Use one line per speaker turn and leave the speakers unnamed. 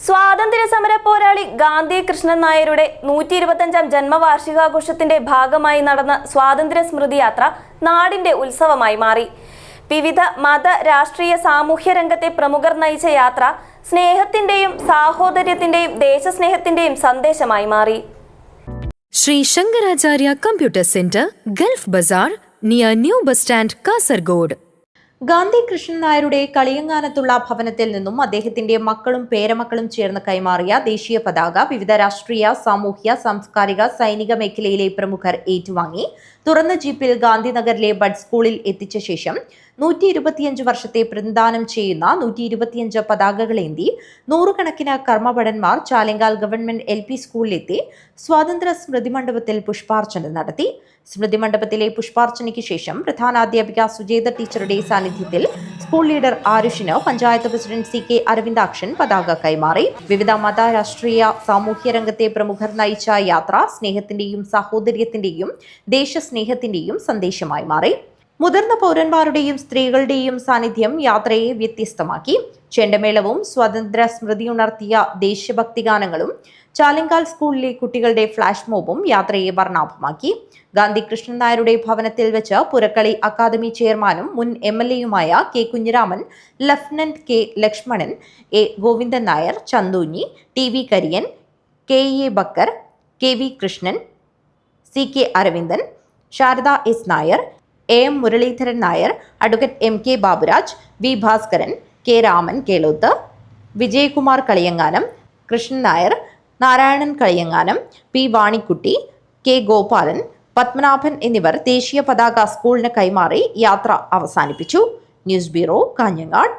സ്വാതന്ത്ര്യ സമര പോരാളി ഗാന്ധി കൃഷ്ണൻ നായരുടെ നൂറ്റി ഇരുപത്തഞ്ചാം ജന്മവാർഷികാഘോഷത്തിന്റെ ഭാഗമായി നടന്ന സ്വാതന്ത്ര്യ സ്മൃതി യാത്ര നാടിന്റെ ഉത്സവമായി മാറി വിവിധ മത രാഷ്ട്രീയ സാമൂഹ്യ രംഗത്തെ പ്രമുഖർ നയിച്ച യാത്ര സ്നേഹത്തിന്റെയും സാഹോദര്യത്തിന്റെയും ദേശസ്നേഹത്തിന്റെയും സന്ദേശമായി മാറി
Shri Shankaracharya computer centre Gulf bazaar near new bus stand Kasargod.
Gandhi Krishnan നായരുടെ കളിയങ്ങാനത്തുള്ള ഭവനത്തിൽ നിന്നും അദ്ദേഹത്തിന്റെ മക്കളും പേരമക്കളും ചേർന്ന് കൈമാറിയ ദേശീയ പതാക വിവിധ രാഷ്ട്രീയ സാമൂഹ്യ സാംസ്കാരിക സൈനിക മേഖലയിലെ പ്രമുഖർ ഏറ്റുവാങ്ങി. തുറന്ന ജീപ്പിൽ ഗാന്ധിനഗറിലെ ബഡ് സ്കൂളിൽ എത്തിച്ച ശേഷം നൂറ്റി ഇരുപത്തിയഞ്ച് വർഷത്തെ പ്രതിദാനം ചെയ്യുന്ന നൂറ്റി ഇരുപത്തിയഞ്ച് പതാകകളേന്തി നൂറുകണക്കിന് കർമ്മഭടന്മാർ ചാലങ്കാൽ ഗവൺമെന്റ് എൽ പി സ്കൂളിലെത്തി സ്വാതന്ത്ര്യ സ്മൃതി മണ്ഡപത്തിൽ പുഷ്പാർച്ചന നടത്തി. സ്മൃതി മണ്ഡപത്തിലെ പുഷ്പാർച്ചനയ്ക്ക് ശേഷം പ്രധാനാധ്യാപിക സുജേത ടീച്ചറുടെ സാന്നിധ്യത്തിൽ school leader ആരുഷിന് panchayat president C K Aravindakshan പതാക കൈമാറി. വിവിധ മത രാഷ്ട്രീയ സാമൂഹ്യ രംഗത്തെ പ്രമുഖർ നയിച്ച യാത്ര സ്നേഹത്തിന്റെയും സാഹോദര്യത്തിന്റെയും ദേശസ്നേഹത്തിന്റെയും സന്ദേശമായി മാറി. മുതിർന്ന പൗരന്മാരുടെയും സ്ത്രീകളുടെയും സാന്നിധ്യം യാത്രയെ വ്യത്യസ്തമാക്കി. ചെണ്ടമേളവും സ്വാതന്ത്ര്യ സ്മൃതി ഉണർത്തിയ ദേശഭക്തി ഗാനങ്ങളും ചാലിങ്കാൽ സ്കൂളിലെ കുട്ടികളുടെ ഫ്ലാഷ് മോബും യാത്രയെ വർണാഭമാക്കി. ഗാന്ധി കൃഷ്ണൻ നായരുടെ ഭവനത്തിൽ വെച്ച് പുരക്കളി അക്കാദമി ചെയർമാനും മുൻ M L എയുമായ K Kunhiraman lieutenant K Lakshmanan A Govindan Nair Chandunhi T V Kariyan K A Bakkar K V Krishnan C K Aravindan Sharada S Nair A M Muraleedharan Nair advocate M K Baburaj V Bhaskaran K Raman Keloth Vijayakumar Kaliyanganam Krishnan Nair Narayanan Kaliyanganam P Vanikutty K Gopalan Padmanabhan എന്നിവർ ദേശീയ പതാക സ്കൂളിന് കൈമാറി യാത്ര അവസാനിപ്പിച്ചു. News bureau Kanhangad.